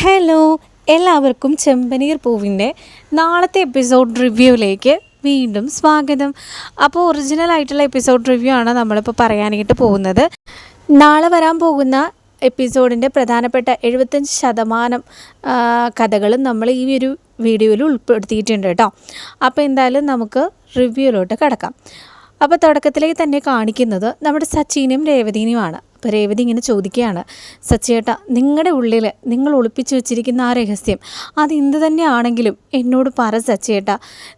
Hello എല്ലാവർക്കും ചെമ്പനീർ പൂവിന്റെ നാളത്തെ എപ്പിസോഡ് റിവ്യൂവിലേക്ക് വീണ്ടും സ്വാഗതം. അപ്പോൾ ഒറിജിനൽ ആയിട്ടുള്ള എപ്പിസോഡ് റിവ്യൂ ആണ് നമ്മളിപ്പോൾ പറയാനായിട്ട് പോകുന്നത്. നാളെ വരാൻ പോകുന്ന എപ്പിസോഡിന്റെ പ്രധാനപ്പെട്ട എഴുപത്തഞ്ച് ശതമാനം കഥകളും നമ്മൾ ഈ ഒരു വീഡിയോയിൽ ഉൾപ്പെടുത്തിയിട്ടുണ്ട് കേട്ടോ. അപ്പോൾ എന്തായാലും നമുക്ക് റിവ്യൂയിലോട്ട് കിടക്കാം. അപ്പോൾ തുടക്കത്തിലേക്ക് തന്നെ കാണിക്കുന്നത് നമ്മുടെ സച്ചിനും രേവതിനുമാണ്. അപ്പോൾ രേവതി ഇങ്ങനെ ചോദിക്കുകയാണ് സച്ചേട്ട നിങ്ങളുടെ ഉള്ളിൽ നിങ്ങൾ ഒളിപ്പിച്ചു വെച്ചിരിക്കുന്ന ആ രഹസ്യം അത് എന്ത് തന്നെയാണെങ്കിലും എന്നോട് പറ സച്ചേട്ട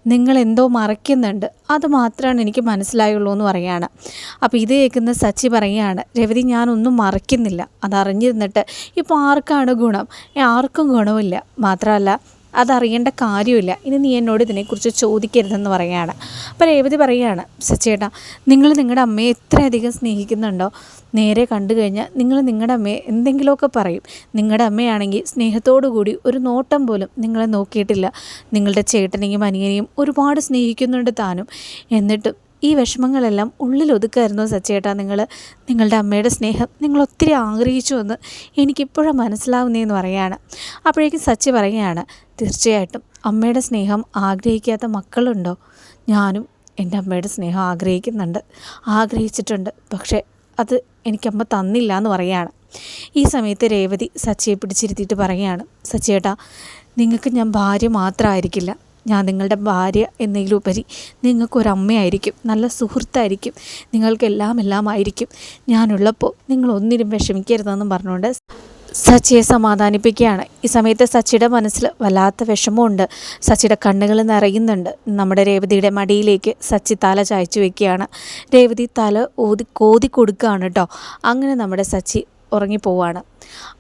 നിങ്ങൾ എന്തോ മറയ്ക്കുന്നുണ്ട് അത് മാത്രമാണ് എനിക്ക് മനസ്സിലായുള്ളൂ എന്ന് പറയുകയാണ് അപ്പോൾ ഇത് കേൾക്കുന്ന സച്ചി പറയുകയാണ് രവതി ഞാനൊന്നും മറയ്ക്കുന്നില്ല അതറിഞ്ഞിരുന്നിട്ട് ഇപ്പോൾ ആർക്കാണ് ഗുണം? ആർക്കും ഗുണമില്ല മാത്രമല്ല അതറിയേണ്ട കാര്യമില്ല ഇനി നീ എന്നോട് ഇതിനെക്കുറിച്ച് ചോദിക്കരുതെന്ന് പറയുകയാണ്. അപ്പോൾ രേവതി പറയുകയാണ് സച്ചേട്ടാ നിങ്ങൾ നിങ്ങളുടെ അമ്മയെ എത്രയധികം സ്നേഹിക്കുന്നുണ്ടോ? നേരെ കണ്ടു കഴിഞ്ഞാൽ നിങ്ങൾ നിങ്ങളുടെ അമ്മയെ എന്തെങ്കിലുമൊക്കെ പറയും. നിങ്ങളുടെ അമ്മയാണെങ്കിൽ സ്നേഹത്തോടു കൂടി ഒരു നോട്ടം പോലും നിങ്ങളെ നോക്കിയിട്ടില്ല. നിങ്ങളുടെ ചേട്ടനെയും അനിയനെയും ഒരുപാട് സ്നേഹിക്കുന്നുണ്ട് താനും. എന്നിട്ടും ഈ വിഷമങ്ങളെല്ലാം ഉള്ളിൽ ഒതുക്കായിരുന്നു സച്ചേട്ടാ നിങ്ങൾ നിങ്ങളുടെ അമ്മയുടെ സ്നേഹം നിങ്ങൾ ഒത്തിരി ആഗ്രഹിച്ചു എന്ന് എനിക്കിപ്പോഴും മനസ്സിലാവുന്നതെന്ന് പറയാണ്. അപ്പോഴേക്കും സച്ചി പറയുകയാണ് തീർച്ചയായിട്ടും അമ്മയുടെ സ്നേഹം ആഗ്രഹിക്കാത്ത മക്കളുണ്ടോ? ഞാനും എന്റെ അമ്മയുടെ സ്നേഹം ആഗ്രഹിക്കുന്നുണ്ട് ആഗ്രഹിച്ചിട്ടുണ്ട്. പക്ഷേ അത് എനിക്കമ്മ തന്നില്ല എന്ന് പറയാണ്. ഈ സമയത്ത് രേവതി സച്ചിയെ പിടിച്ചിരുത്തിയിട്ട് പറയുകയാണ് സച്ചിയേട്ടാ നിങ്ങൾക്ക് ഞാൻ ഭാര്യ മാത്രമായിരിക്കില്ല. ഞാൻ നിങ്ങളുടെ ഭാര്യ എന്നതിലുപരി നിങ്ങൾക്കൊരമ്മയായിരിക്കും നല്ല സുഹൃത്തായിരിക്കും നിങ്ങൾക്കെല്ലാം എല്ലാം ആയിരിക്കും ഞാനുള്ളപ്പോൾ നിങ്ങളൊന്നിനും വിഷമിക്കരുതെന്നും പറഞ്ഞുകൊണ്ട് സച്ചിയെ സമാധാനിപ്പിക്കുകയാണ്. ഈ സമയത്ത് സച്ചിയുടെ മനസ്സിൽ വല്ലാത്ത വിഷമമുണ്ട്. സച്ചിയുടെ കണ്ണുകൾ നിറയുന്നുണ്ട്. നമ്മുടെ രേവതിയുടെ മടിയിലേക്ക് സച്ചി തല ചായച്ചു വെക്കുകയാണ്. രേവതി തല ഊതി കോതി കൊടുക്കുകയാണ് കേട്ടോ. അങ്ങനെ നമ്മുടെ സച്ചി ഉറങ്ങിപ്പോവാണ്.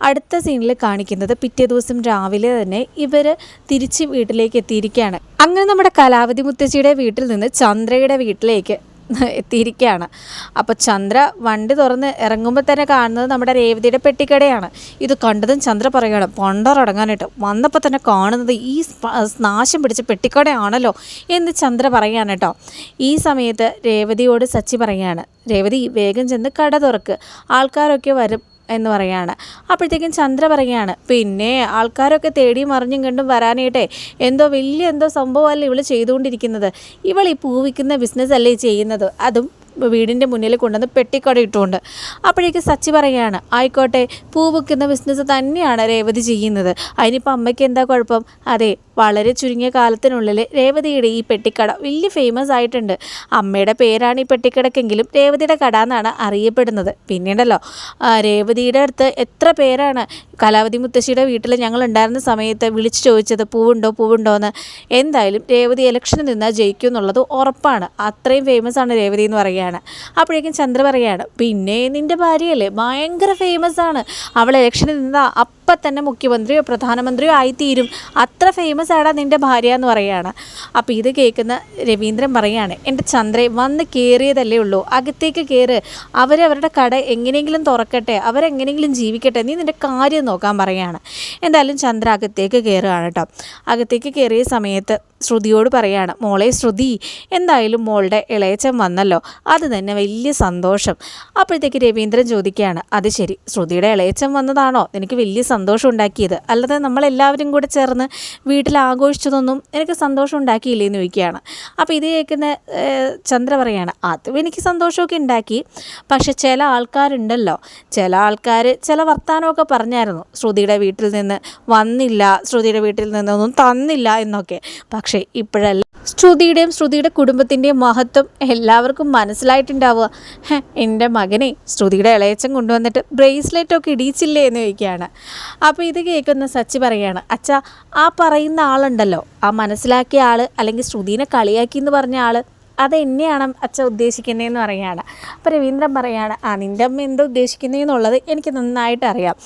അടുത്ത സീനിൽ കാണിക്കുന്നത് പിറ്റേ ദിവസം രാവിലെ തന്നെ ഇവർ തിരിച്ച് വീട്ടിലേക്ക് എത്തിയിരിക്കുകയാണ്. അങ്ങനെ നമ്മുടെ കലാവതി മുത്തശ്ശിയുടെ വീട്ടിൽ നിന്ന് ചന്ദ്രയുടെ വീട്ടിലേക്ക് എത്തിയിരിക്കുകയാണ്. അപ്പോൾ ചന്ദ്ര വണ്ടി തുറന്ന് ഇറങ്ങുമ്പോൾ തന്നെ കാണുന്നത് നമ്മുടെ രേവതിയുടെ പെട്ടിക്കടയാണ്. ഇത് കണ്ടതും ചന്ദ്ര പറയുകയാണ് പണ്ടറടങ്ങാനായിട്ട് വന്നപ്പോൾ തന്നെ കാണുന്നത് ഈ നാശം പിടിച്ച പെട്ടിക്കടയാണല്ലോ എന്ന് ചന്ദ്ര പറയുകയാണ് കേട്ടോ. ഈ സമയത്ത് രേവതിയോട് സച്ചി പറയുകയാണ് രേവതി വേഗം ചെന്ന് കട തുറക്ക്. ആൾക്കാരൊക്കെ വരും. എന്ന് പറയാണ് അപ്പോഴത്തേക്കും ചന്ദ്ര പറയുകയാണ് പിന്നെ ആൾക്കാരൊക്കെ തേടി മറിഞ്ഞും കണ്ടും വരാനായിട്ടേ എന്തോ വലിയ എന്തോ സംഭവമല്ല ഇവൾ ചെയ്തുകൊണ്ടിരിക്കുന്നത്? ഇവൾ ഈ പൂവിക്കുന്ന ബിസിനസ് അല്ലേ ചെയ്യുന്നത്? അതും വീടിന്റെ മുന്നിൽ കൊണ്ടുവന്ന് പെട്ടിക്കട ഇട്ടുകൊണ്ട് അപ്പോഴേക്ക് സച്ചി പറയുകയാണ് ആയിക്കോട്ടെ പൂ വിൽക്കുന്ന ബിസിനസ് തന്നെയാണ് രേവതി ചെയ്യുന്നത്. അതിനിപ്പോൾ അമ്മയ്ക്ക് എന്താ കുഴപ്പം? അതെ വളരെ ചുരുങ്ങിയ കാലത്തിനുള്ളിൽ രേവതിയുടെ ഈ പെട്ടിക്കട വലിയ ഫേമസ് ആയിട്ടുണ്ട്. അമ്മയുടെ പേരാണ് ഈ പെട്ടിക്കടക്കെങ്കിലും രേവതിയുടെ കട എന്നാണ് അറിയപ്പെടുന്നത്. പിന്നീടല്ലോ രേവതിയുടെ അടുത്ത് എത്ര പേരാണ് കലാവതി മുത്തശ്ശിയുടെ വീട്ടിൽ ഞങ്ങൾ ഉണ്ടായിരുന്ന സമയത്ത് വിളിച്ചു ചോദിച്ചത് പൂവുണ്ടോ പൂവുണ്ടോ എന്ന്. എന്തായാലും രേവതി ഇലക്ഷനിൽ നിന്നാൽ ജയിക്കും എന്നുള്ളത് ഉറപ്പാണ്. അത്രയും ഫേമസ് ആണ് രേവതി എന്ന് പറയുകയാണ് അപ്പോഴേക്കും ചന്ദ്ര പറയുകയാണ് പിന്നെ നിന്റെ ഭാര്യയല്ലേ? ഭയങ്കര ഫേമസ് ആണ്. അവൾ ഇലക്ഷനിൽ നിന്നാൽ അപ്പം തന്നെ മുഖ്യമന്ത്രിയോ പ്രധാനമന്ത്രിയോ ആയിത്തീരും. അത്ര ഫേമസ് ആടാ നിന്റെ ഭാര്യ എന്ന് പറയുകയാണ്. അപ്പോൾ ഇത് കേൾക്കുന്ന രവീന്ദ്രൻ പറയുകയാണ് എന്റെ ചന്ദ്രയെ വന്ന് കയറിയതല്ലേ ഉള്ളൂ. അകത്തേക്ക് കയറ് അവരവരുടെ കട എങ്ങനെയെങ്കിലും തുറക്കട്ടെ. അവരെങ്ങനെയെങ്കിലും ജീവിക്കട്ടെ. നീ നിന്റെ കാര്യം നോക്കാൻ പറയുകയാണ്. എന്തായാലും ചന്ദ്ര അകത്തേക്ക് കയറുകയാണ് കേട്ടോ. അകത്തേക്ക് കയറിയ സമയത്ത് ശ്രുതിയോട് പറയാണ് മോളെ ശ്രുതി എന്തായാലും മോളുടെ ഇളയച്ചൻ വന്നല്ലോ. അത് തന്നെ വലിയ സന്തോഷം. അപ്പോഴത്തേക്ക് രവീന്ദ്രൻ ചോദിക്കുകയാണ് അത് ശരി. ശ്രുതിയുടെ ഇളയച്ചൻ വന്നതാണോ? നിനക്ക് വലിയ സന്തോഷം ഉണ്ടാക്കിയത് അല്ലാതെ നമ്മളെല്ലാവരും കൂടെ ചേർന്ന് വീട്ടിൽ ആഘോഷിച്ചതൊന്നും എനിക്ക് സന്തോഷം ഉണ്ടാക്കിയില്ലേ എന്ന് ചോദിക്കുകയാണ്. അപ്പോൾ ഇത് കേൾക്കുന്ന ചന്ദ്ര പറയാണ് അതും എനിക്ക് സന്തോഷമൊക്കെ ഉണ്ടാക്കി. പക്ഷെ ചില ആൾക്കാരുണ്ടല്ലോ. ചില ആൾക്കാർ ചില വർത്തമാനമൊക്കെ പറഞ്ഞായിരുന്നു. ശ്രുതിയുടെ വീട്ടിൽ നിന്ന് വന്നില്ല ശ്രുതിയുടെ വീട്ടിൽ നിന്നൊന്നും തന്നില്ല എന്നൊക്കെ. പക്ഷേ ഇപ്പോഴല്ല ശ്രുതിയുടെയും ശ്രുതിയുടെ കുടുംബത്തിന്റെയും മഹത്വം എല്ലാവർക്കും മനസ്സിലായിട്ടുണ്ടാവുക. എന്റെ മകനെ ശ്രുതിയുടെ ഇളയച്ചൻ കൊണ്ടുവന്നിട്ട് ബ്രേസ്ലെറ്റ് ഒക്കെ ഇടിയിച്ചില്ലേ എന്ന് ചോദിക്കുകയാണ്. അപ്പോൾ ഇത് കേൾക്കുന്ന സച്ചി പറയുകയാണ് അച്ഛാ ആ പറയുന്ന ആളുണ്ടല്ലോ. ആ മനസ്സിലാക്കിയ ആൾ അല്ലെങ്കിൽ ശ്രുതിനെ കളിയാക്കി എന്ന് പറഞ്ഞ ആൾ അത് എന്നെയാണ് അച്ഛ ഉദ്ദേശിക്കുന്നതെന്ന് പറയുകയാണ്. അപ്പോൾ രവീന്ദ്രൻ പറയുകയാണ് ആ നിന്റെ അമ്മ എന്താ ഉദ്ദേശിക്കുന്നതെന്നുള്ളത് എനിക്ക് നന്നായിട്ട് അറിയാം.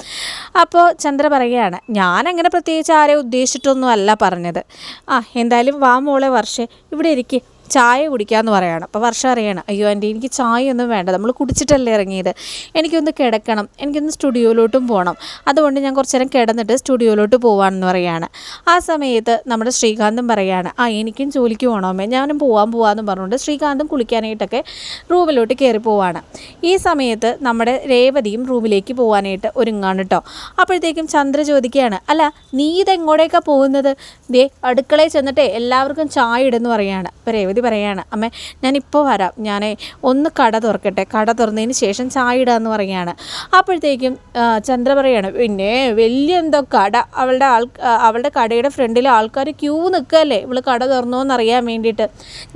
അപ്പോൾ ചന്ദ്ര പറയുകയാണ് ഞാനങ്ങനെ പ്രത്യേകിച്ച് ആരെ ഉദ്ദേശിച്ചിട്ടൊന്നും അല്ല പറഞ്ഞത്. ആ എന്തായാലും വാ മോളെ വർഷേ ഇവിടെ ഇരിക്കെ. ചായ കുടിക്കാമെന്ന് പറയാണ്. അപ്പോൾ വർഷം അറിയണം അയ്യോ ആന്റി എനിക്ക് ചായയൊന്നും വേണ്ട. നമ്മൾ കുടിച്ചിട്ടല്ലേ ഇറങ്ങിയത്. എനിക്കൊന്ന് കിടക്കണം. എനിക്കൊന്ന് സ്റ്റുഡിയോയിലോട്ടും പോകണം അതുകൊണ്ട് ഞാൻ കുറച്ച് നേരം കിടന്നിട്ട് സ്റ്റുഡിയോയിലോട്ട് പോവാണെന്ന് പറയാണ്. ആ സമയത്ത് നമ്മുടെ ശ്രീകാന്തും പറയാണ് ആ എനിക്കും ജോലിക്ക് പോകണമേ ഞാനും പോവാൻ പോകാമെന്ന് പറഞ്ഞുകൊണ്ട് ശ്രീകാന്തും കുളിക്കാനായിട്ടൊക്കെ റൂമിലോട്ട് കയറി പോവാണ്. ഈ സമയത്ത് നമ്മുടെ രേവതിയും റൂമിലേക്ക് പോകാനായിട്ട് ഒരുങ്ങാണ് കേട്ടോ അപ്പോഴത്തേക്കും ചന്ദ്ര ചോദിക്കുകയാണ് അല്ല നീ ഇതെങ്ങോട്ടേക്കാണ് പോകുന്നത്? ദേ അടുക്കളയിൽ ചെന്നിട്ടേ എല്ലാവർക്കും ചായ ഇടുന്നു പറയാണ്. അപ്പോൾ രേവതി പറയാണ് അമ്മേ ഞാനിപ്പോൾ വരാം. ഞാൻ ഒന്ന് കട തുറക്കട്ടെ. കട തുറന്നതിന് ശേഷം ചായ ഇടാന്ന് പറയുകയാണ് അപ്പോഴത്തേക്കും ചന്ദ്ര പറയാണ് പിന്നെ വലിയ എന്തോ കട. അവളുടെ ആൾ അവളുടെ കടയുടെ ഫ്രണ്ടിൽ ആൾക്കാർ ക്യൂ നിൽക്കല്ലേ? ഇവൾ കട തുറന്നോന്ന് അറിയാൻ വേണ്ടിയിട്ട്.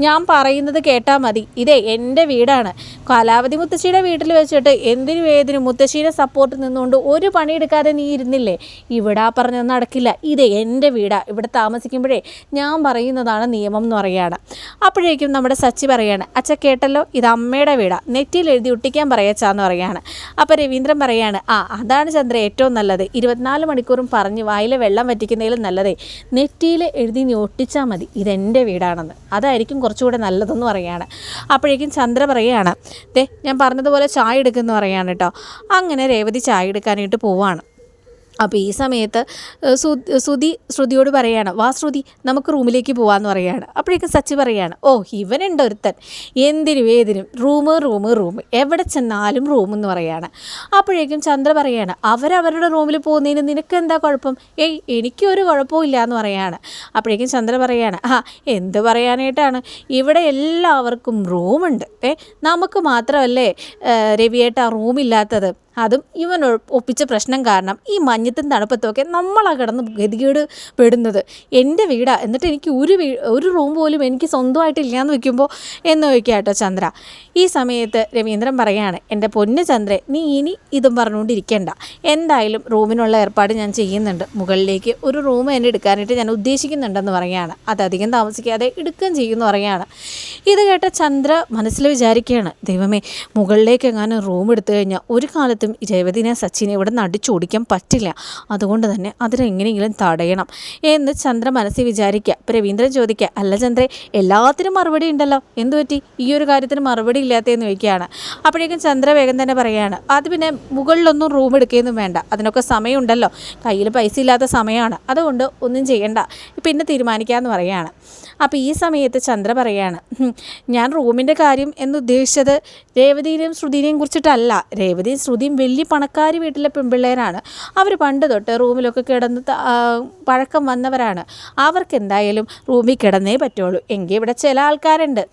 ഞാൻ പറയുന്നത് കേട്ടാൽ മതി. ഇതേ എന്റെ വീടാണ്. കലാവതി മുത്തശ്ശിയുടെ വീട്ടിൽ വെച്ചിട്ട് എന്തിനു ഏതിനും മുത്തശ്ശീനെ സപ്പോർട്ട് നിന്നുകൊണ്ട് ഒരു പണിയെടുക്കാതെ നീ ഇരുന്നില്ലേ? ഇവിടെ പറഞ്ഞത് നടക്കില്ല. ഇത് എന്റെ വീടാണ് ഇവിടെ താമസിക്കുമ്പോഴേ ഞാൻ പറയുന്നതാണ് നിയമം എന്ന് പറയാണ്. അപ്പോഴേക്കും നമ്മുടെ സച്ചി പറയാണ് അച്ഛ കേട്ടല്ലോ? ഇത് അമ്മയുടെ വീടാ. നെറ്റിയിൽ എഴുതി ഒട്ടിക്കാൻ പറയച്ചാന്ന് പറയാണ്. അപ്പോൾ രവീന്ദ്രൻ പറയാണ് ആ അതാണ് ചന്ദ്ര ഏറ്റവും നല്ലത്. ഇരുപത്തിനാല് മണിക്കൂറും പറഞ്ഞ് വായിലെ വെള്ളം വറ്റിക്കുന്നതിലും നല്ലതേ. നെറ്റിയിൽ എഴുതി നീ ഒട്ടിച്ചാൽ മതി. ഇതെന്റെ വീടാണെന്ന്. അതായിരിക്കും കുറച്ചുകൂടെ നല്ലതെന്ന് പറയാണ്. അപ്പോഴേക്കും ചന്ദ്ര പറയാണ് ദേ ഞാൻ പറഞ്ഞതുപോലെ ചായ എടുക്കുമെന്ന് പറയാണ് കേട്ടോ അങ്ങനെ രേവതി ചായ എടുക്കാനായിട്ട് പോവാണ്. അപ്പോൾ ഈ സമയത്ത് ശ്രുതി ശ്രുതിയോട് പറയുകയാണ് വാ ശ്രുതി നമുക്ക് റൂമിലേക്ക് പോകാമെന്ന് പറയാണ്. അപ്പോഴേക്കും സച്ചി പറയുകയാണ് ഓ ഇവനുണ്ട് ഒരുത്തൻ എന്തിനും ഏതിനും റൂം റൂം റൂം എവിടെ ചെന്നാലും റൂം എന്ന് പറയാണ്. അപ്പോഴേക്കും ചന്ദ്ര പറയാണ് അവരവരുടെ റൂമിൽ പോകുന്നതിന് നിനക്ക് എന്താ കുഴപ്പം? ഏയ് എനിക്കൊരു കുഴപ്പമില്ല എന്ന് പറയാണ്. അപ്പോഴേക്കും ചന്ദ്ര പറയുകയാണ് ആ എന്ത് പറയാനായിട്ടാണ്? ഇവിടെ എല്ലാവർക്കും റൂമുണ്ട്. ഏ നമുക്ക് മാത്രമല്ലേ രവിയേട്ട റൂമില്ലാത്തത്? അതും ഇവൻ ഒപ്പിച്ച പ്രശ്നം കാരണം ഈ മഞ്ഞത്തും തണുപ്പത്തുമൊക്കെ നമ്മളാ കിടന്ന് ഗതികേട് പെടുന്നത്. എന്റെ വീടാ. എന്നിട്ട് എനിക്ക് ഒരു വീ ഒരു റൂം പോലും എനിക്ക് സ്വന്തമായിട്ടില്ലാന്ന് വെക്കുമ്പോൾ എന്ന് ചോദിക്കുക കേട്ടോ ചന്ദ്ര. ഈ സമയത്ത് രവീന്ദ്രൻ പറയാണ് എന്റെ പൊന്ന് ചന്ദ്രൻ നീ ഇനി ഇതും പറഞ്ഞുകൊണ്ടിരിക്കേണ്ട. എന്തായാലും റൂമിനുള്ള ഏർപ്പാട് ഞാൻ ചെയ്യുന്നുണ്ട്. മുകളിലേക്ക് ഒരു റൂം എന്നെ എടുക്കാനായിട്ട് ഞാൻ ഉദ്ദേശിക്കുന്നുണ്ടെന്ന് പറയുകയാണ് അതധികം താമസിക്കാതെ എടുക്കുകയും ചെയ്യുമെന്ന് പറയുകയാണ് ഇത് കേട്ട ചന്ദ്ര മനസ്സിൽ വിചാരിക്കുകയാണ് ദൈവമേ മുകളിലേക്ക് എങ്ങാനും റൂം എടുത്തു കഴിഞ്ഞാൽ ഒരു കാലത്തും ഈ രേവതിനെ സച്ചിനെ ഇവിടെ നടിച്ചോടിക്കാൻ പറ്റില്ല. അതുകൊണ്ട് തന്നെ അതിനെങ്ങനെയെങ്കിലും തടയണം. എന്ന് ചന്ദ്ര മനസ്സിൽ വിചാരിക്കുക. രവീന്ദ്രൻ ചോദിക്കുക അല്ല ചന്ദ്രെ എല്ലാത്തിനും മറുപടി ഉണ്ടല്ലോ. എന്തു പറ്റി? ഈ ഒരു കാര്യത്തിന് മറുപടി ഇല്ലാത്തതെന്ന് ചോദിക്കുകയാണ്. അപ്പോഴേക്കും ചന്ദ്ര വേഗം തന്നെ പറയുകയാണ് അത് പിന്നെ മുകളിലൊന്നും റൂം എടുക്കുകയൊന്നും വേണ്ട. അതിനൊക്കെ സമയമുണ്ടല്ലോ. കയ്യിൽ പൈസ ഇല്ലാത്ത സമയമാണ്. അതുകൊണ്ട് ഒന്നും ചെയ്യണ്ട. പിന്നെ തീരുമാനിക്കാമെന്ന് പറയുകയാണ്. അപ്പോൾ ഈ സമയത്ത് ചന്ദ്ര പറയുകയാണ് ഞാൻ റൂമിന്റെ കാര്യം എന്ന് ഉദ്ദേശിച്ചത് രേവതിയിലെയും ശ്രുതിനെയും കുറിച്ചിട്ടല്ല. രേവതിയും ശ്രുതിയും വലിയ പണക്കാരി വീട്ടിലെ പെൺപിള്ളേരാണ്. അവർ പണ്ട് തൊട്ട് റൂമിലൊക്കെ കിടന്ന് പഴക്കം വന്നവരാണ്. അവർക്ക് എന്തായാലും റൂമിൽ കിടന്നേ പറ്റുള്ളൂ. എങ്കിൽ ഇവിടെ ചില ആൾക്കാരുണ്ട്.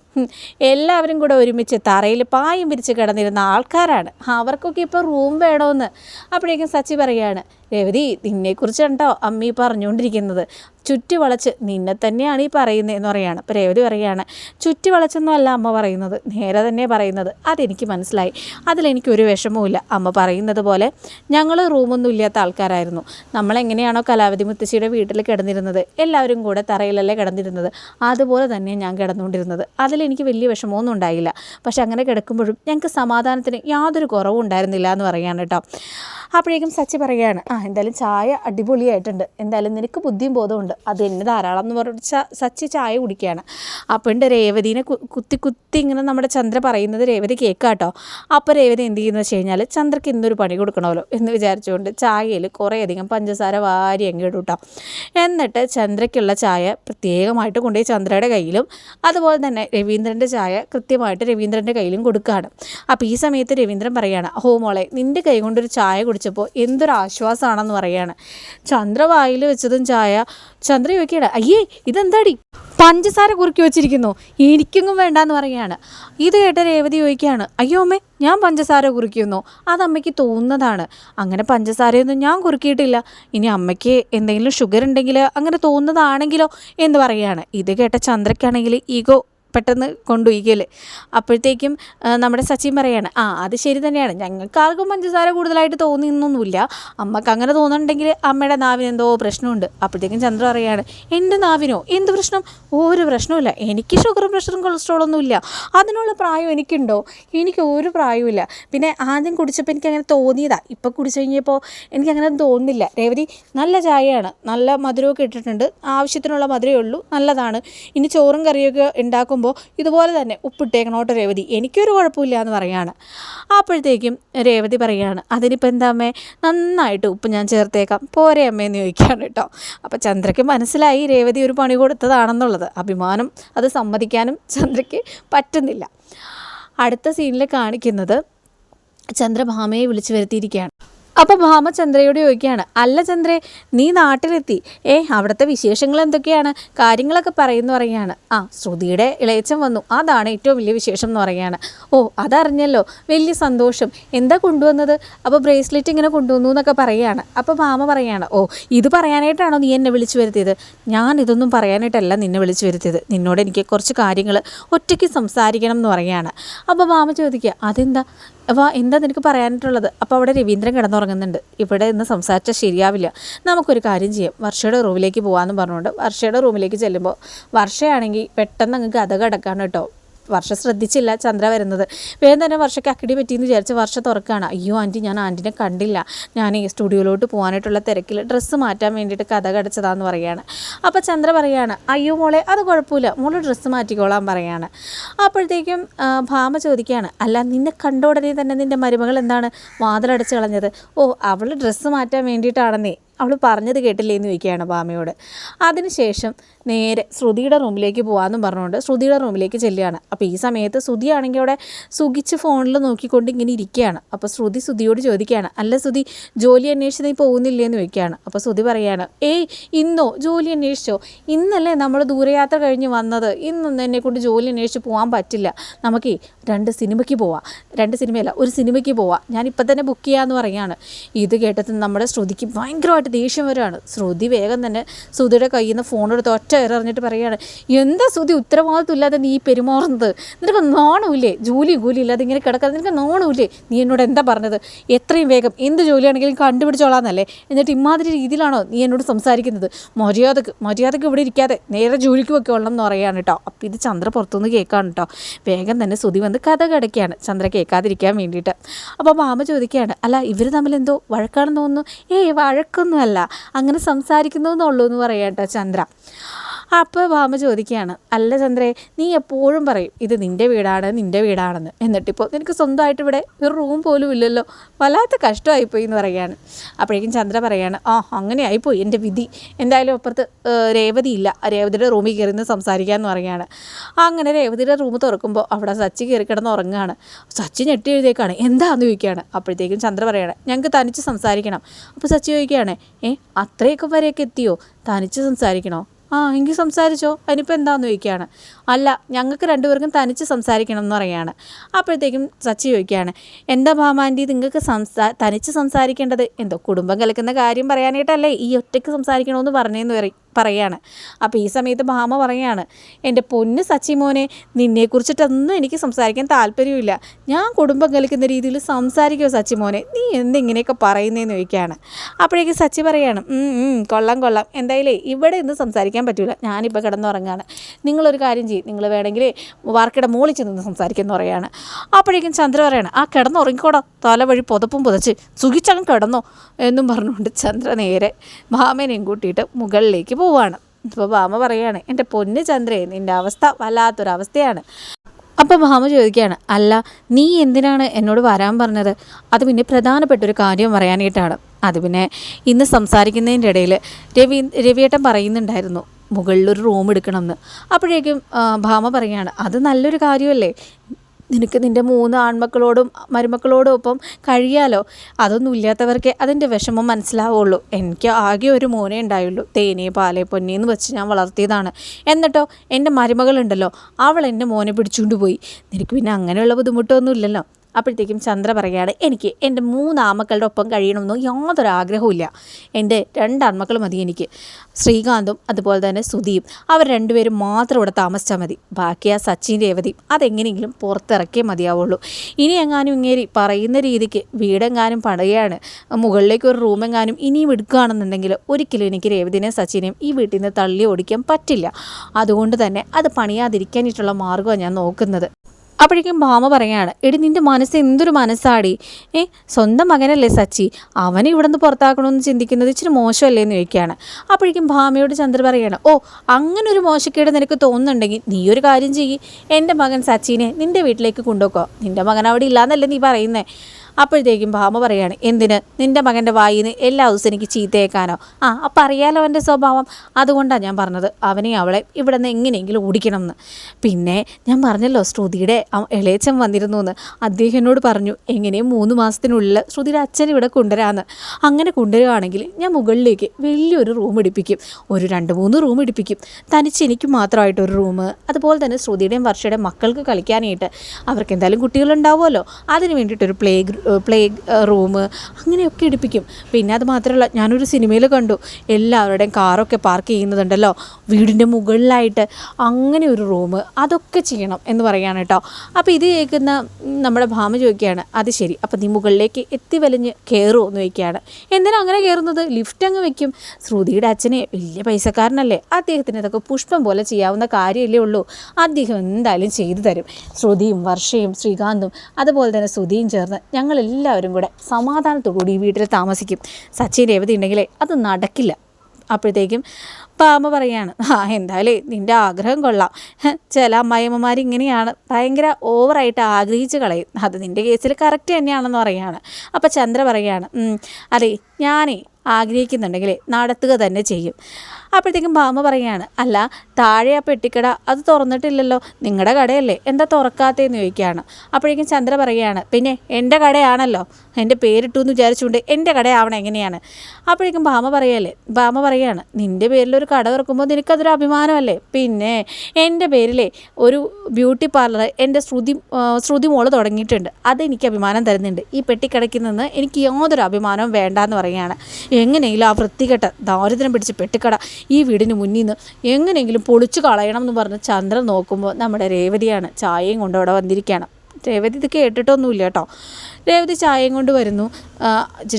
എല്ലാവരും കൂടെ ഒരുമിച്ച് തറയിൽ പായും വിരിച്ച് കിടന്നിരുന്ന ആൾക്കാരാണ്. അവർക്കൊക്കെ ഇപ്പോൾ റൂം വേണമെന്ന് അപ്പോഴേക്കും സച്ചി പറയാണ് രവതി നിന്നെക്കുറിച്ച് കണ്ടോ അമ്മീ പറഞ്ഞുകൊണ്ടിരിക്കുന്നത്? ചുറ്റി വളച്ച് നിന്നെ തന്നെയാണ് ഈ പറയുന്നത് എന്ന് പറയുകയാണ് അപ്പോൾ രേവതി പറയുകയാണ് ചുറ്റി വളച്ചൊന്നുമല്ല അമ്മ പറയുന്നത്. നേരെ തന്നെ പറയുന്നത്. അതെനിക്ക് മനസ്സിലായി. അതിലെനിക്ക് ഒരു അമ്മ പറയുന്നത് പോലെ ഞങ്ങൾ റൂമൊന്നും ഇല്ലാത്ത ആൾക്കാരായിരുന്നു. നമ്മളെങ്ങനെയാണോ കലാവതി മുത്തശ്ശിയുടെ വീട്ടിൽ കിടന്നിരുന്നത്. എല്ലാവരും കൂടെ തറയിലല്ലേ കിടന്നിരുന്നത്. അതുപോലെ തന്നെ ഞാൻ കിടന്നുകൊണ്ടിരുന്നത്. അതിലെനിക്ക് വലിയ വിഷമമൊന്നും ഉണ്ടായില്ല. പക്ഷെ അങ്ങനെ കിടക്കുമ്പോഴും ഞങ്ങൾക്ക് സമാധാനത്തിന് യാതൊരു കുറവും ഉണ്ടായിരുന്നില്ല എന്ന് പറയുകയാണ് കേട്ടോ. അപ്പോഴേക്കും സച്ചി പറയുകയാണ് എന്തായാലും ചായ അടിപൊളിയായിട്ടുണ്ട്. എന്തായാലും നിനക്ക് ബുദ്ധിയും ബോധമുണ്ട് അത് എന്നെ ധാരാളം എന്ന് പറഞ്ഞ സച്ചി ചായ കുടിക്കുകയാണ്. അപ്പോൾ ഉണ്ട് രേവതിനെ കുത്തി കുത്തി ഇങ്ങനെ നമ്മുടെ ചന്ദ്ര പറയുന്നത് രേവതി കേൾക്കാട്ടോ അപ്പോൾ രേവതി എന്ത് ചെയ്യുന്നു വെച്ച് കഴിഞ്ഞാൽ ചന്ദ്രക്ക് ഇന്നൊരു പണി കൊടുക്കണമല്ലോ എന്ന് വിചാരിച്ചുകൊണ്ട് ചായയിൽ കുറേയധികം പഞ്ചസാര വാരി അങ്ങ് ഇടും എന്നിട്ട് ചന്ദ്രയ്ക്കുള്ള ചായ പ്രത്യേകമായിട്ട് കൊണ്ടുപോയി ചന്ദ്രയുടെ കയ്യിലും അതുപോലെ തന്നെ രവീന്ദ്രന്റെ ചായ കൃത്യമായിട്ട് രവീന്ദ്രന്റെ കയ്യിലും കൊടുക്കുകയാണ്. അപ്പോൾ ഈ സമയത്ത് രവീന്ദ്രൻ പറയുകയാണ് ഹോ മോളെ നിന്റെ കൈ കൊണ്ടൊരു ചായ കുടിച്ചപ്പോൾ എന്തൊരു ആശ്വാസമാണെന്ന് പറയാണ്. ചന്ദ്ര വായിൽ വെച്ചതും ചായ. ചന്ദ്ര ചോദിക്കുകയാണ് അയ്യേ ഇതെന്താടി? പഞ്ചസാര കുറുക്കി വെച്ചിരിക്കുന്നു. എനിക്കെങ്ങും വേണ്ടാന്ന് പറയാണ്. ഇത് കേട്ട രേവതി ചോദിക്കുകയാണ് അയ്യോ അമ്മേ ഞാൻ പഞ്ചസാര കുറിക്കുന്നു അത് അമ്മയ്ക്ക് തോന്നുന്നതാണ്. അങ്ങനെ പഞ്ചസാരയൊന്നും ഞാൻ കുറുക്കിയിട്ടില്ല. ഇനി അമ്മയ്ക്ക് എന്തെങ്കിലും ഷുഗർ ഉണ്ടെങ്കിൽ അങ്ങനെ തോന്നുന്നതാണെങ്കിലോ? എന്ന് പറയുകയാണ് ഇത് കേട്ട ചന്ദ്രയ്ക്കാണെങ്കിൽ ഈഗോ പെട്ടെന്ന് കൊണ്ടുപോയിക്കല്ലേ? അപ്പോഴത്തേക്കും നമ്മുടെ സച്ചിൻ പറയാണ് ആ അത് ശരി തന്നെയാണ്. ഞങ്ങൾക്ക് ആർക്കും പഞ്ചസാര കൂടുതലായിട്ട് തോന്നിയെന്നൊന്നുമില്ല. അമ്മയ്ക്ക് അങ്ങനെ തോന്നുന്നുണ്ടെങ്കിൽ അമ്മയുടെ നാവിന് എന്തോ പ്രശ്നമുണ്ട്. അപ്പോഴത്തേക്കും ചന്ദ്ര പറയാണ് എന്റെ നാവിനോ? എന്ത് പ്രശ്നം? ഒരു പ്രശ്നമില്ല എനിക്ക് ഷുഗർ പ്രഷറും കൊളസ്ട്രോളൊന്നും ഇല്ല. അതിനുള്ള പ്രായം എനിക്കുണ്ടോ? എനിക്ക് ഒരു പ്രായവുമില്ല. പിന്നെ ആദ്യം കുടിച്ചപ്പോൾ എനിക്ക് അങ്ങനെ തോന്നിയതാ. ഇപ്പം കുടിച്ചു കഴിഞ്ഞപ്പോൾ എനിക്ക് അങ്ങനെ തോന്നുന്നില്ല. രേവതി നല്ല ചായയാണ്. നല്ല മധുരമൊക്കെ ഇട്ടിട്ടുണ്ട്. ആവശ്യത്തിനുള്ള മധുരമേ ഉള്ളൂ. നല്ലതാണ്. ഇനി ചോറും കറിയൊക്കെ ഉണ്ടാക്കുമ്പോൾ നോക്കുമ്പോൾ ഇതുപോലെ തന്നെ ഉപ്പിട്ടേക്കണോട്ട് രേവതി? എനിക്കൊരു കുഴപ്പമില്ല എന്ന് പറയാണ്. അപ്പോഴത്തേക്കും രേവതി പറയുകയാണ് അതിനിപ്പോൾ എന്താ അമ്മേ? നന്നായിട്ട് ഉപ്പ് ഞാൻ ചേർത്തേക്കാം. പോരെ അമ്മേന്ന് ചോദിക്കുകയാണ് കേട്ടോ. അപ്പോൾ ചന്ദ്രയ്ക്ക് മനസ്സിലായി രേവതി ഒരു പണി കൊടുത്തതാണെന്നുള്ളത്. അഭിമാനം അത് സമ്മതിക്കാനും ചന്ദ്രയ്ക്ക് പറ്റുന്നില്ല. അടുത്ത സീനിൽ കാണിക്കുന്നത് ചന്ദ്രഭാമയെ വിളിച്ചു വരുത്തിയിരിക്കുകയാണ്. അപ്പോൾ ഭാമ ചന്ദ്രയോട് ചോദിക്കുകയാണ് അല്ല ചന്ദ്രേ നീ നാട്ടിലെത്തി. ഏ അവിടുത്തെ വിശേഷങ്ങൾ എന്തൊക്കെയാണ്? കാര്യങ്ങളൊക്കെ പറയുന്നു പറയുകയാണ്. ആ ശ്രുതിയുടെ ഇളയച്ചൻ വന്നു. അതാണ് ഏറ്റവും വലിയ വിശേഷം എന്ന് പറയുകയാണ്. ഓ അതറിഞ്ഞല്ലോ. വലിയ സന്തോഷം. എന്താ കൊണ്ടുവന്നത്? അപ്പോൾ ബ്രേസ്ലെറ്റ് ഇങ്ങനെ കൊണ്ടുവന്നു എന്നൊക്കെ പറയുകയാണ്. അപ്പോൾ ഭാമ പറയുകയാണ് ഓ ഇത് പറയാനായിട്ടാണോ നീ എന്നെ വിളിച്ചു വരുത്തിയത്? ഞാൻ ഇതൊന്നും പറയാനായിട്ടല്ല നിന്നെ വിളിച്ചു വരുത്തിയത്. നിന്നോട് എനിക്ക് കുറച്ച് കാര്യങ്ങൾ ഒറ്റയ്ക്ക് സംസാരിക്കണം എന്ന് പറയുകയാണ്. അപ്പോൾ ഭാമ ചോദിക്കുക അതെന്താ? അപ്പോൾ എന്താ നിനക്ക് പറയാനായിട്ടുള്ളത്? അപ്പോൾ അവിടെ രവീന്ദ്രൻ കിടന്നുറങ്ങുന്നുണ്ട്. ഇവിടെ ഇന്ന് സംസാരിച്ചാൽ ശരിയാവില്ല. നമുക്കൊരു കാര്യം ചെയ്യാം. വർഷയുടെ റൂമിലേക്ക് പോകാമെന്ന് പറഞ്ഞുകൊണ്ട് വർഷയുടെ റൂമിലേക്ക് ചെല്ലുമ്പോൾ വർഷയാണെങ്കിൽ പെട്ടെന്ന് അങ്ങ് കഥ കിടക്കാണ് കേട്ടോ. വർഷ ശ്രദ്ധിച്ചില്ല ചന്ദ്ര വരുന്നത്. വേഗം തന്നെ വർഷയ്ക്ക് അക്കിടി പറ്റിയെന്ന് വിചാരിച്ച് വർഷ തുറക്കുകയാണ്. അയ്യോ ആന്റി ഞാൻ ആന്റിനെ കണ്ടില്ല. ഞാൻ ഈ സ്റ്റുഡിയോയിലോട്ട് പോകാനായിട്ടുള്ള തിരക്കിൽ ഡ്രസ്സ് മാറ്റാൻ വേണ്ടിയിട്ട് കഥ കടച്ചതാന്ന് പറയുകയാണ് അപ്പോൾ ചന്ദ്ര പറയാണ് അയ്യോ മോളെ അത് കുഴപ്പമില്ല. മോൾ ഡ്രസ്സ് മാറ്റിക്കോളാൻ പറയാണ്. അപ്പോഴത്തേക്കും ഭാമ ചോദിക്കുകയാണ് അല്ല നിന്നെ കണ്ട ഉടനെ തന്നെ നിന്റെ മരുമകൾ എന്താണ് വാതിലടച്ച് കളഞ്ഞത്? ഓ അവൾ ഡ്രസ്സ് മാറ്റാൻ വേണ്ടിയിട്ടാണെന്നേ. അവൾ പറഞ്ഞത് കേട്ടില്ലേ എന്ന് ചോദിക്കുകയാണ് ഭാമയോട്. അതിനുശേഷം നേരെ ശ്രുതിയുടെ റൂമിലേക്ക് പോകാമെന്നും പറഞ്ഞുകൊണ്ട് ശ്രുതിയുടെ റൂമിലേക്ക് ചെല്ലുകയാണ്. അപ്പോൾ ഈ സമയത്ത് ശ്രുതിയാണെങ്കിൽ അവിടെ സുഖിച്ച് ഫോണിൽ നോക്കിക്കൊണ്ട് ഇങ്ങനെ ഇരിക്കുകയാണ്. അപ്പോൾ ശ്രുതി ശ്രുതിയോട് ചോദിക്കുകയാണ് അല്ല ശ്രുതി ജോലി അന്വേഷിച്ച് നീ പോകുന്നില്ലേ എന്ന് ചോദിക്കുകയാണ്. അപ്പോൾ ശ്രുതി പറയുകയാണ് ഏയ് ഇന്നോ? ജോലി അന്വേഷിച്ചോ? ഇന്നല്ലേ നമ്മൾ ദൂരയാത്ര കഴിഞ്ഞ് വന്നത്. ഇന്നൊന്നും എന്നെ കൊണ്ട് ജോലി അന്വേഷിച്ച് പോകാൻ പറ്റില്ല. നമുക്ക് രണ്ട് സിനിമയ്ക്ക് പോവാം. രണ്ട് സിനിമയല്ല ഒരു സിനിമയ്ക്ക് പോവാം. ഞാനിപ്പോൾ തന്നെ ബുക്ക് ചെയ്യാമെന്ന് പറയുകയാണ്. ഇത് കേട്ടത് നമ്മുടെ ശ്രുതിക്ക് ഭയങ്കരമായിട്ട് ദേഷ്യം വരുവാണ് ശ്രുതി വേഗം തന്നെ ശ്രുതിയുടെ കയ്യിൽ നിന്ന് ഫോണെടുത്ത് ഒറ്റ എറിഞ്ഞിട്ട് പറയുകയാണ് എന്താ സുതി ഉത്തരവാദിത്വം ഇല്ലാതെ നീ പെരുമാറുന്നത്? നിനക്ക് നോണമില്ലേ ജോലി കൂലി ഇല്ലാതെ ഇങ്ങനെ കിടക്കാതെ നിനക്ക് നോണമില്ലേ നീ എന്നോട് എന്താ പറഞ്ഞത്? എത്രയും വേഗം എന്ത് ജോലിയാണെങ്കിലും കണ്ടുപിടിച്ചോളാന്നല്ലേ? എന്നിട്ട് ഇമാതിരി രീതിയിലാണോ നീ എന്നോട് സംസാരിക്കുന്നത്? മര്യാദയ്ക്ക് മര്യാദയ്ക്ക് ഇവിടെ ഇരിക്കാതെ നേരെ ജോലിക്ക് വെക്കോളണം എന്ന് പറയുകയാണ് കേട്ടോ അപ്പോൾ ഇത് ചന്ദ്ര പുറത്തുനിന്ന് കേൾക്കാണ് കേട്ടോ വേഗം തന്നെ സുതി വന്ന് കഥ കിടക്കുകയാണ്. ചന്ദ്ര കേൾക്കാതിരിക്കാൻ വേണ്ടിയിട്ട്. അപ്പോൾ മാമ ചോദിക്കുകയാണ് അല്ല ഇവർ തമ്മിൽ എന്തോ വഴക്കാണെന്ന് തോന്നുന്നു? ഏയ് വഴക്കൊന്നുമല്ല. അങ്ങനെ സംസാരിക്കുന്നു എന്നുള്ളൂ എന്ന് പറയാം കേട്ടോ ചന്ദ്ര. അപ്പോൾ ഭാമ ചോദിക്കുകയാണ് അല്ല ചന്ദ്രേ നീ എപ്പോഴും പറയും ഇത് നിന്റെ വീടാണ് നിന്റെ വീടാണെന്ന്. എന്നിട്ടിപ്പോൾ നിനക്ക് സ്വന്തമായിട്ട് ഇവിടെ ഒരു റൂം പോലും ഇല്ലല്ലോ. വല്ലാത്ത കഷ്ടമായിപ്പോയി എന്ന് പറയുകയാണ്. അപ്പോഴേക്കും ചന്ദ്ര പറയാണ് ആ അങ്ങനെ ആയിപ്പോയി എന്റെ വിധി. എന്തായാലും അപ്പുറത്ത് രേവതി ഇല്ല. രേവതിയുടെ റൂമിൽ കയറി നിന്ന് സംസാരിക്കാമെന്ന് പറയുകയാണ്. അങ്ങനെ രേവതിയുടെ റൂം തുറക്കുമ്പോൾ അവിടെ സച്ചി കയറി കിടന്ന് ഉറങ്ങുകയാണ്. സച്ചി ഞെട്ടി എഴുതിയേക്കാണ് എന്താന്ന് ചോദിക്കുകയാണ്. അപ്പോഴത്തേക്കും ചന്ദ്ര പറയുകയാണ് ഞങ്ങൾക്ക് തനിച്ച് സംസാരിക്കണം. അപ്പോൾ സച്ചി ചോദിക്കുകയാണ് ഏ അത്രയൊക്കെ വരെയൊക്കെ എത്തിയോ? തനിച്ച് സംസാരിക്കണോ? ആ എങ്കിൽ സംസാരിച്ചോ. അതിനിപ്പോൾ എന്താണെന്ന് ചോദിക്കുകയാണ് അല്ല ഞങ്ങൾക്ക് രണ്ടുപേർക്കും തനിച്ച് സംസാരിക്കണം എന്ന് പറയുകയാണ്. അപ്പോഴത്തേക്കും സച്ചി ചോദിക്കുകയാണ് എന്താ മാമാന്റെ നിങ്ങൾക്ക് സംസാ തനിച്ച് സംസാരിക്കേണ്ടത്? എന്തോ കുടുംബം കലക്കുന്ന കാര്യം പറയാനായിട്ടല്ലേ ഈ ഒറ്റയ്ക്ക് സംസാരിക്കണമെന്ന് പറഞ്ഞതെന്ന് പറയും പറയാണ് അപ്പോൾ ഈ സമയത്ത് ഭാമ പറയാണ് എന്റെ പൊന്ന് സച്ചി മോനെ നിന്നെക്കുറിച്ചിട്ടൊന്നും എനിക്ക് സംസാരിക്കാൻ താല്പര്യമില്ല ഞാൻ കുടുംബം കലിക്കുന്ന രീതിയിൽ സംസാരിക്കുമോ സച്ചി മോനെ? നീ എന്തിങ്ങനെയൊക്കെ പറയുന്നതെന്ന് ചോദിക്കുകയാണ്. അപ്പോഴേക്കും സച്ചി പറയാണ് "ഉം, ഉം, കൊള്ളാം കൊള്ളാം. എന്തായാലേ ഇവിടെ ഇന്ന് സംസാരിക്കാൻ പറ്റില്ല ഞാനിപ്പോൾ കിടന്നുറങ്ങാണ്. നിങ്ങളൊരു കാര്യം ചെയ്യും നിങ്ങൾ വേണമെങ്കിൽ വാർക്കയുടെ മുകളിൽ ചെന്ന് സംസാരിക്കുന്ന പറയാണ് അപ്പോഴേക്കും ചന്ദ്ര പറയാണ് ആ കിടന്നുറങ്ങിക്കോടാ. തല വഴി പുതപ്പും പുതച്ച് സുഖിച്ചങ്ങ് കിടന്നോ എന്നും പറഞ്ഞുകൊണ്ട് ചന്ദ്ര നേരെ ഭാമേനെയും കൂട്ടിയിട്ട് മുകളിലേക്ക് പോവുകയാണ് ഇപ്പോൾ ഭാമ പറയാണ് എന്റെ പൊന്ന് ചന്ദ്രേ നിന്റെ അവസ്ഥ വല്ലാത്തൊരവസ്ഥയാണ്. അപ്പോൾ ഭാമ ചോദിക്കുകയാണ് അല്ല നീ എന്തിനാണ് എന്നോട് വരാൻ പറഞ്ഞത്? അത് പിന്നെ പ്രധാനപ്പെട്ട ഒരു കാര്യം പറയാനായിട്ടാണ്. അത് പിന്നെ ഇന്ന് സംസാരിക്കുന്നതിന്റെ ഇടയിൽ രവി രവിയേട്ടൻ പറയുന്നുണ്ടായിരുന്നു മുകളിലൊരു റൂം എടുക്കണമെന്ന്. അപ്പോഴേക്കും ആ, ഭാമ പറയുകയാണ് അത് നല്ലൊരു കാര്യമല്ലേ? നിനക്ക് നിന്റെ മൂന്ന് ആൺമക്കളോടും മരുമക്കളോടും ഒപ്പം കഴിയാലോ? അതൊന്നും ഇല്ലാത്തവർക്ക് അതിന്റെ വിഷമം മനസ്സിലാവുള്ളൂ. എനിക്ക് ആകെ ഒരു മോനെ ഉണ്ടായുള്ളൂ. തേനെ പാലെ പൊന്നേന്ന് വെച്ച് ഞാൻ വളർത്തിയതാണ്. എന്നിട്ടോ എന്റെ മരുമകളുണ്ടല്ലോ. അവൾ എന്റെ മോനെ പിടിച്ചുകൊണ്ട് പോയി. നിനക്ക് പിന്നെ അങ്ങനെയുള്ള ബുദ്ധിമുട്ടൊന്നും ഇല്ലല്ലോ. അപ്പോഴത്തേക്കും ചന്ദ്ര പറയുകയാണ് എനിക്ക് എന്റെ മൂന്ന് ആമക്കളുടെ ഒപ്പം കഴിയണമെന്ന് യാതൊരു ആഗ്രഹവുമില്ല എന്റെ രണ്ട് ആൺമക്കൾ മതി എനിക്ക്. ശ്രീകാന്തും അതുപോലെ തന്നെ സുധിയും അവർ രണ്ടുപേരും മാത്രം ഇവിടെ താമസിച്ചാൽ മതി. ബാക്കി ആ സച്ചിൻ രേവതി അതെങ്ങനെയെങ്കിലും പുറത്തിറക്കിയേ മതിയാവുള്ളൂ. ഇനി എങ്ങാനും ഇങ്ങേരി പറയുന്ന രീതിക്ക് വീടെങ്ങാനും പടയാണ് മുകളിലേക്ക് ഒരു റൂമെങ്ങാനും ഇനിയും എടുക്കുകയാണെന്നുണ്ടെങ്കിൽ ഒരിക്കലും എനിക്ക് രേവതിനെയും സച്ചിനെയും ഈ വീട്ടിൽ നിന്ന് തള്ളി ഓടിക്കാൻ പറ്റില്ല. അതുകൊണ്ട് തന്നെ അത് പണിയാതിരിക്കാനായിട്ടുള്ള മാർഗമാണ് ഞാൻ നോക്കുന്നത്. അപ്പോഴേക്കും ഭാമ പറയാണ് എടി നിന്റെ മനസ്സ് എന്തൊരു മനസ്സാടി? ഏ സ്വന്തം മകനല്ലേ സച്ചി. അവനെ ഇവിടെ നിന്ന് പുറത്താക്കണമെന്ന് ചിന്തിക്കുന്നത് ഇച്ചിരി മോശമല്ലേ എന്ന് ചോദിക്കുകയാണ്. അപ്പോഴേക്കും ഭാമയോട് ചന്ദ്ര പറയാണ് ഓ അങ്ങനെ ഒരു മോശക്കേട് നിനക്ക് തോന്നുന്നുണ്ടെങ്കിൽ നീ ഒരു കാര്യം ചെയ്യ്. എന്റെ മകൻ സച്ചിനെ നിന്റെ വീട്ടിലേക്ക് കൊണ്ടുപോക്കോ. നിന്റെ മകൻ അവിടെ ഇല്ലാന്നല്ലേ നീ പറയുന്നേ. അപ്പോഴത്തേക്കും ഭാമ പറയാണ് എന്തിന്? നിന്റെ മകന്റെ വായിൽ നിന്ന് എല്ലാ ദിവസവും എനിക്ക് ചീത്തയേക്കാനോ? ആ അപ്പം അറിയാലോ അവന്റെ സ്വഭാവം. അതുകൊണ്ടാണ് ഞാൻ പറഞ്ഞത് അവനെ അവളെ ഇവിടെ നിന്ന് എങ്ങനെയെങ്കിലും ഓടിക്കണം എന്ന് പിന്നെ ഞാൻ പറഞ്ഞല്ലോ ശ്രുതിയുടെ ഇളയച്ചൻ വന്നിരുന്നു എന്ന് അദ്ദേഹം എന്നോട് പറഞ്ഞു എങ്ങനെയും മൂന്ന് മാസത്തിനുള്ളിൽ ശ്രുതിയുടെ അച്ഛൻ ഇവിടെ കൊണ്ടുവരാമെന്ന് അങ്ങനെ കൊണ്ടുവരികയാണെങ്കിൽ ഞാൻ മുകളിലേക്ക് വലിയൊരു റൂം ഇടിപ്പിക്കും. ഒരു രണ്ട് മൂന്ന് റൂം ഇടിപ്പിക്കും. തനിച്ച് എനിക്ക് മാത്രമായിട്ടൊരു റൂം. അതുപോലെ തന്നെ ശ്രുതിയുടെയും വർഷയുടെയും മക്കൾക്ക് കളിക്കാനായിട്ട് അവർക്ക് എന്തായാലും കുട്ടികളുണ്ടാവുമല്ലോ. അതിന് വേണ്ടിയിട്ടൊരു പ്ലേ പ്ലേ റൂം അങ്ങനെയൊക്കെ എടുപ്പിക്കും. പിന്നെ അത് മാത്രമല്ല ഞാനൊരു സിനിമയിൽ കണ്ടു. എല്ലാവരുടെയും കാറൊക്കെ പാർക്ക് ചെയ്യുന്നതുണ്ടല്ലോ. വീടിന്റെ മുകളിലായിട്ട് അങ്ങനെ ഒരു റൂം അതൊക്കെ ചെയ്യണം എന്ന് പറയുകയാണ് കേട്ടോ. അപ്പോൾ ഇത് കേൾക്കുന്ന നമ്മുടെ ഭാമ ചോദിക്കുകയാണ് അത് ശരി. അപ്പോൾ നീ മുകളിലേക്ക് എത്തി വലിഞ്ഞ് കയറുമോ എന്ന് ചോദിക്കുകയാണ്. എന്തിനാണ് അങ്ങനെ കയറുന്നത്? ലിഫ്റ്റ് അങ്ങ് വെക്കും. ശ്രുതിയുടെ അച്ഛനെ വലിയ പൈസക്കാരനല്ലേ. അദ്ദേഹത്തിന് ഇതൊക്കെ പുഷ്പം പോലെ ചെയ്യാവുന്ന കാര്യമല്ലേ ഉള്ളൂ. അദ്ദേഹം എന്തായാലും ചെയ്തു തരും. ശ്രുതിയും വർഷയും ശ്രീകാന്തും അതുപോലെ തന്നെ ശ്രുതിയും ചേർന്ന് ഞങ്ങളെല്ലാവരും കൂടെ സമാധാനത്തോടുകൂടി ഈ വീട്ടിൽ താമസിക്കും. സച്ചിൻ രേവതി ഉണ്ടെങ്കിലേ അത് നടക്കില്ല. അപ്പോഴത്തേക്കും പാമ പറയാണ് ആ എന്തായാലും നിന്റെ ആഗ്രഹം കൊള്ളാം. ചില അമ്മായിയമ്മമാർ ഇങ്ങനെയാണ് ഭയങ്കര ഓവറായിട്ട് ആഗ്രഹിച്ച് കളയും. അത് നിന്റെ കേസിൽ കറക്റ്റ് തന്നെയാണെന്ന് പറയാണ്. അപ്പോൾ ചന്ദ്ര പറയാണ് "ഉം, അതെ ഞാനേ ആഗ്രഹിക്കുന്നുണ്ടെങ്കിൽ നടത്തുക തന്നെ ചെയ്യും. അപ്പോഴത്തേക്കും ഭാമ പറയാണ് അല്ല താഴെ ആ പെട്ടിക്കട അത് തുറന്നിട്ടില്ലല്ലോ നിങ്ങളുടെ കടയല്ലേ എന്താ തുറക്കാത്തതെന്ന് ചോദിക്കുകയാണ്. അപ്പോഴേക്കും ചന്ദ്ര പറയുകയാണ് പിന്നെ എന്റെ കടയാണല്ലോ എന്റെ പേരിട്ടു എന്ന് വിചാരിച്ചുകൊണ്ട് എന്റെ കടയാവണം എങ്ങനെയാണ്? അപ്പോഴേക്കും ഭാമ പറയല്ലേ ഭാമ പറയാണ് നിന്റെ പേരിലൊരു കട തുറക്കുമ്പോൾ നിനക്കതൊരു അഭിമാനമല്ലേ? പിന്നെ എന്റെ പേരിലെ ഒരു ബ്യൂട്ടി പാർലർ എന്റെ ശ്രുതി ശ്രുതി മോൾ തുടങ്ങിയിട്ടുണ്ട് അതെനിക്ക് അഭിമാനം തരുന്നുണ്ട്. ഈ പെട്ടിക്കടയ്ക്ക് നിന്ന് എനിക്ക് യാതൊരു അഭിമാനവും വേണ്ടാന്ന് പറയുകയാണ്. എങ്ങനെയെങ്കിലും ആ വൃത്തികെട്ട ദാരിദ്ര്യം പിടിച്ച പെട്ടിക്കട ഈ വീടിന് മുന്നിൽ നിന്ന് എങ്ങനെയെങ്കിലും പൊളിച്ചു കളയണം എന്ന് പറഞ്ഞ് ചന്ദ്രൻ നോക്കുമ്പോൾ നമ്മുടെ രേവതിയാണ് ചായയും കൊണ്ട് അവിടെ വന്നിരിക്കുകയാണ്. രേവതി ഇത് കേട്ടിട്ടൊന്നുമില്ല കേട്ടോ. രേവതി ചായയും കൊണ്ട് വരുന്നു.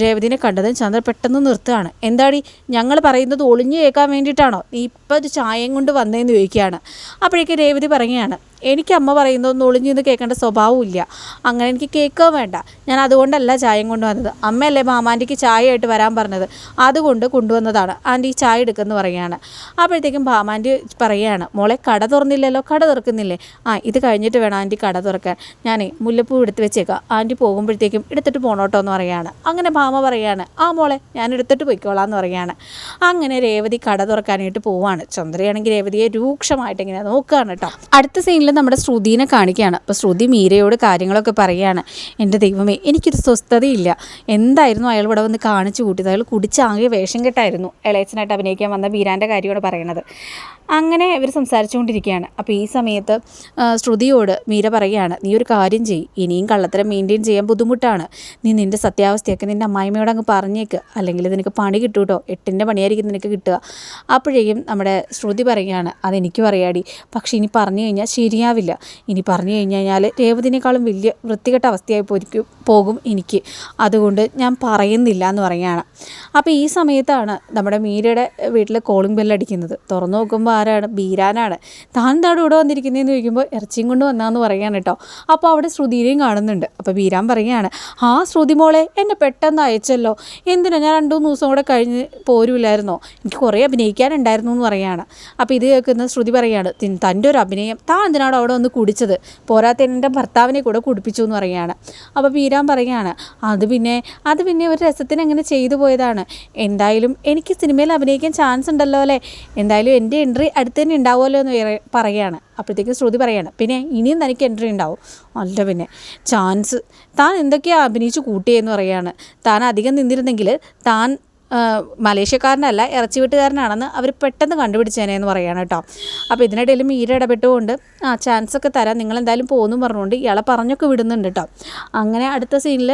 രേവതിനെ കണ്ടതും ചന്ദ്രൻ പെട്ടെന്ന് നിർത്തുകയാണ്. എന്താടി ഞങ്ങൾ പറയുന്നത് ഒളിഞ്ഞു കേൾക്കാൻ വേണ്ടിയിട്ടാണോ? നീ ഇപ്പം ഒരു ചായയും കൊണ്ട് വന്നതെന്ന് ചോദിക്കുകയാണ്. അപ്പോഴേക്ക് രേവതി പറയുകയാണ് എനിക്ക് അമ്മ പറയുന്നതൊന്നും ഒളിഞ്ഞു നിന്ന് കേൾക്കേണ്ട സ്വഭാവമില്ല അങ്ങനെ എനിക്ക് കേൾക്കുകയും വേണ്ട. ഞാൻ അതുകൊണ്ടല്ല ചായയും കൊണ്ട് വന്നത്. അമ്മയല്ലേ മാമാന്റിക്ക് ചായയായിട്ട് വരാൻ പറഞ്ഞത്. അതുകൊണ്ട് കൊണ്ടുവന്നതാണ്. ആന്റി ചായ എടുക്കുമെന്ന് പറയുകയാണ്. അപ്പോഴത്തേക്കും ഭാമാന്റി പറയുകയാണ് മോളെ കട തുറന്നില്ലല്ലോ കട തുറക്കുന്നില്ലേ? ആ ഇത് കഴിഞ്ഞിട്ട് വേണം ആന്റി കട തുറക്കാൻ. ഞാൻ മുല്ലപ്പൂ എടുത്ത് വെച്ചേക്കാം. ആന്റി പോകുമ്പോഴത്തേക്കും എടുത്തിട്ട് പോണോട്ടോ എന്ന് പറയുകയാണ്. അങ്ങനെ മാമ പറയുകയാണ് ആ മോളെ ഞാൻ എടുത്തിട്ട് പോയിക്കോളാം എന്ന് പറയുകയാണ്. അങ്ങനെ രേവതി കട തുറക്കാനായിട്ട് പോവാണ്. ചന്ദ്രയാണെങ്കിൽ രേവതിയെ രൂക്ഷമായിട്ട് ഇങ്ങനെ നോക്കുകയാണ് കേട്ടോ. അടുത്ത സീനിൽ നമ്മുടെ ശ്രുതിനെ കാണിക്കുകയാണ്. അപ്പോൾ ശ്രുതി മീരയോട് കാര്യങ്ങളൊക്കെ പറയുകയാണ്. എന്റെ ദൈവമേ എനിക്കൊരു സ്വസ്ഥതയില്ല. എന്തായിരുന്നു അയാൾ ഇവിടെ വന്ന് കാണിച്ചു കൂട്ടിയത്? അയാൾ കുടിച്ചാകെ വേഷം കെട്ടായിരുന്നു. ഇളയച്ചനായിട്ട് അഭിനയിക്കാൻ വന്ന ബീരാന്റെ കാര്യമാണ് പറയണത് അങ്ങനെ ഇവർ സംസാരിച്ചുകൊണ്ടിരിക്കുകയാണ്. അപ്പോൾ ഈ സമയത്ത് ശ്രുതിയോട് മീര പറയുകയാണ് നീ ഒരു കാര്യം ചെയ്യ്. ഇനിയും കള്ളത്തരം മെയിന്റെയിൻ ചെയ്യാൻ ബുദ്ധിമുട്ടാണ്. നീ നിന്റെ സത്യാവസ്ഥയൊക്കെ നിന്റെ അമ്മായിമ്മയോട് അങ്ങ് പറഞ്ഞേക്ക്. അല്ലെങ്കിൽ നിനക്ക് പണി കിട്ടും കേട്ടോ എട്ടിന്റെ പണിയായിരിക്കും നിനക്ക് കിട്ടുക. അപ്പോഴേക്കും നമ്മുടെ ശ്രുതി പറയുകയാണ് അതെനിക്കും അറിയാടി. പക്ഷേ ഇനി പറഞ്ഞു കഴിഞ്ഞാൽ ശരിയാവില്ല ഇനി പറഞ്ഞു കഴിഞ്ഞു കഴിഞ്ഞാൽ രേവതിനേക്കാളും വലിയ വൃത്തികെട്ട അവസ്ഥയായി പോയിരിക്കും പോകും എനിക്ക്. അതുകൊണ്ട് ഞാൻ പറയുന്നില്ല എന്ന് പറയുകയാണ്. അപ്പോൾ ഈ സമയത്താണ് നമ്മുടെ മീരയുടെ വീട്ടിൽ കോളിംഗ് ബെല്ലടിക്കുന്നത് തുറന്നു നോക്കുമ്പോൾ ആരാണ്? ബീരാനാണ്. താൻ താടും ഇവിടെ വന്നിരിക്കുന്നതെന്ന് ചോദിക്കുമ്പോൾ ഇറച്ചിയും കൊണ്ട് വന്നാന്ന് പറയുകയാണ് കേട്ടോ. അപ്പോൾ അവിടെ ശ്രുതിനെയും കാണുന്നുണ്ട്. അപ്പോൾ ബീരാൻ പറയുകയാണ് ആ ശ്രുതി മോളെ എന്നെ പെട്ടെന്ന് അയച്ചല്ലോ. എന്തിനാ ഞാൻ രണ്ടു മൂന്ന് ദിവസം കൂടെ കഴിഞ്ഞ് പോരുമില്ലായിരുന്നോ എനിക്ക് കുറേ അഭിനയിക്കാനുണ്ടായിരുന്നു എന്ന് പറയുകയാണ്. അപ്പോൾ ഇത് കേൾക്കുന്ന ശ്രുതി പറയുകയാണ് തന്റെ ഒരു അഭിനയം. താൻ അവിടെ വന്ന് കുടിച്ചത്? പോരാത്ത എന്റെ ഭർത്താവിനെ കൂടെ കുടിപ്പിച്ചു എന്ന് പറയുകയാണ്. അപ്പോൾ പീരാൻ പറയുകയാണ് അത് പിന്നെ അത് പിന്നെ ഒരു രസത്തിന് അങ്ങനെ ചെയ്തു പോയതാണ്. എന്തായാലും എനിക്ക് സിനിമയിൽ അഭിനയിക്കാൻ ചാൻസ് ഉണ്ടല്ലോ അല്ലേ? എന്തായാലും എന്റെ എൻട്രി അടുത്ത് തന്നെ ഉണ്ടാവുമല്ലോ എന്ന് പറയ- പറയുകയാണ്. അപ്പോഴത്തേക്കും ശ്രുതി പറയാണ് പിന്നെ ഇനിയും തനിക്ക് എൻട്രി ഉണ്ടാവും. അല്ല പിന്നെ ചാൻസ് താൻ എന്തൊക്കെയാണ് അഭിനയിച്ച് കൂട്ടിയെന്ന് പറയുകയാണ്. താൻ അധികം നിന്നിരുന്നെങ്കിൽ താൻ മലേഷ്യക്കാരനല്ല ഇറച്ചി വീട്ടുകാരനാണെന്ന് അവർ പെട്ടെന്ന് കണ്ടുപിടിച്ചേനെ എന്ന് പറയുകയാണ് കേട്ടോ. അപ്പോൾ ഇതിനിടയിൽ മീര ഇടപെട്ടുകൊണ്ട് ആ ചാൻസ് ഒക്കെ തരാം നിങ്ങൾ എന്തായാലും പോകുന്നു പറഞ്ഞുകൊണ്ട് ഇയാളെ പറഞ്ഞൊക്കെ വിടുന്നുണ്ട് കേട്ടോ. അങ്ങനെ അടുത്ത സീനിൽ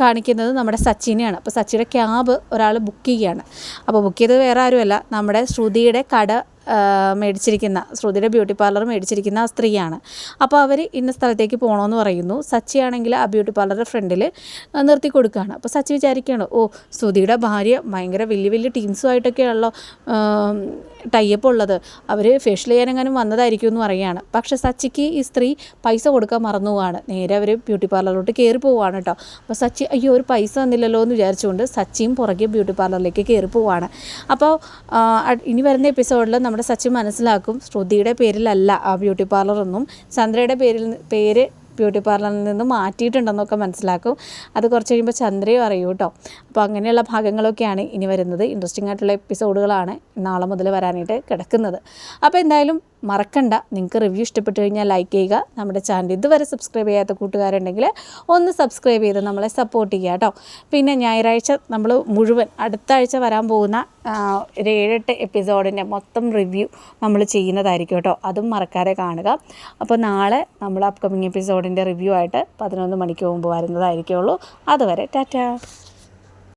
കാണിക്കുന്നത് നമ്മുടെ സച്ചിനെയാണ്. അപ്പോൾ സച്ചിയുടെ ക്യാബ് ഒരാൾ ബുക്ക് ചെയ്യുകയാണ്. അപ്പോൾ ബുക്ക് ചെയ്തത് വേറെ ആരുമല്ല നമ്മുടെ ശ്രുതിയുടെ കട മേടിച്ചിരിക്കുന്ന ശ്രുതിയുടെ ബ്യൂട്ടി പാർലർ മേടിച്ചിരിക്കുന്ന ആ സ്ത്രീയാണ്. അപ്പോൾ അവർ ഇന്ന സ്ഥലത്തേക്ക് പോകണമെന്ന് പറയുന്നു. സച്ചിയാണെങ്കിൽ ആ ബ്യൂട്ടി പാർലറുടെ ഫ്രണ്ടിൽ നിർത്തി കൊടുക്കുകയാണ്. അപ്പോൾ സച്ചി വിചാരിക്കുകയാണ് ഓ ശ്രുതിയുടെ ഭാര്യ ഭയങ്കര വലിയ വലിയ ടീംസുമായിട്ടൊക്കെയാണല്ലോ ടൈപ്പ് ഉള്ളത്. അവർ ഫേഷ്യൽ ചെയ്യാനെങ്ങാനും വന്നതായിരിക്കും എന്ന് പറയുകയാണ്. പക്ഷേ സച്ചിക്ക് ഈ സ്ത്രീ പൈസ കൊടുക്കാൻ മറന്നു പോവാണ്. നേരെ അവർ ബ്യൂട്ടി പാർലറിലോട്ട് കയറി പോവുകയാണ് കേട്ടോ. അപ്പോൾ സച്ചി അയ്യോ ഒരു പൈസ തന്നില്ലല്ലോ എന്ന് വിചാരിച്ചുകൊണ്ട് സച്ചിയും പുറകെ ബ്യൂട്ടി പാർലറിലേക്ക് കയറി പോവുകയാണ് അപ്പോൾ ഇനി വരുന്ന എപ്പിസോഡിൽ നമ്മുടെ സച്ചി മനസ്സിലാക്കും. ശ്രുതിയുടെ പേരിലല്ല ആ ബ്യൂട്ടി പാർലറൊന്നും ചന്ദ്രയുടെ പേരിൽ പേര് ബ്യൂട്ടി പാർലറിൽ നിന്ന് മാറ്റിയിട്ടുണ്ടെന്നൊക്കെ മനസ്സിലാക്കും. അത് കുറച്ച് കഴിയുമ്പോൾ ചന്ദ്രയും അറിയൂ കേട്ടോ. അപ്പോൾ അങ്ങനെയുള്ള ഭാഗങ്ങളൊക്കെയാണ് ഇനി വരുന്നത്. ഇൻട്രസ്റ്റിംഗ് ആയിട്ടുള്ള എപ്പിസോഡുകളാണ് നാളെ മുതൽ വരാനായിട്ട് കിടക്കുന്നത്. അപ്പോൾ എന്തായാലും മറക്കണ്ട. നിങ്ങൾക്ക് റിവ്യൂ ഇഷ്ടപ്പെട്ടു കഴിഞ്ഞാൽ ലൈക്ക് ചെയ്യുക. നമ്മുടെ ചാനൽ ഇതുവരെ സബ്സ്ക്രൈബ് ചെയ്യാത്ത കൂട്ടുകാരുണ്ടെങ്കിൽ ഒന്ന് സബ്സ്ക്രൈബ് ചെയ്ത് നമ്മളെ സപ്പോർട്ട് ചെയ്യുക കേട്ടോ. പിന്നെ ഞായറാഴ്ച നമ്മൾ മുഴുവൻ അടുത്ത ആഴ്ച വരാൻ പോകുന്ന ഒരു ഏഴെട്ട് എപ്പിസോഡിന്റെ മൊത്തം റിവ്യൂ നമ്മൾ ചെയ്യുന്നതായിരിക്കും കേട്ടോ. അതും മറക്കാതെ കാണുക. അപ്പോൾ നാളെ നമ്മൾ അപ്കമിങ് എപ്പിസോഡിന്റെ റിവ്യൂ ആയിട്ട് പതിനൊന്ന് മണിക്ക് മുമ്പ് വരുന്നതായിരിക്കുള്ളൂ. അതുവരെ ടാറ്റാ.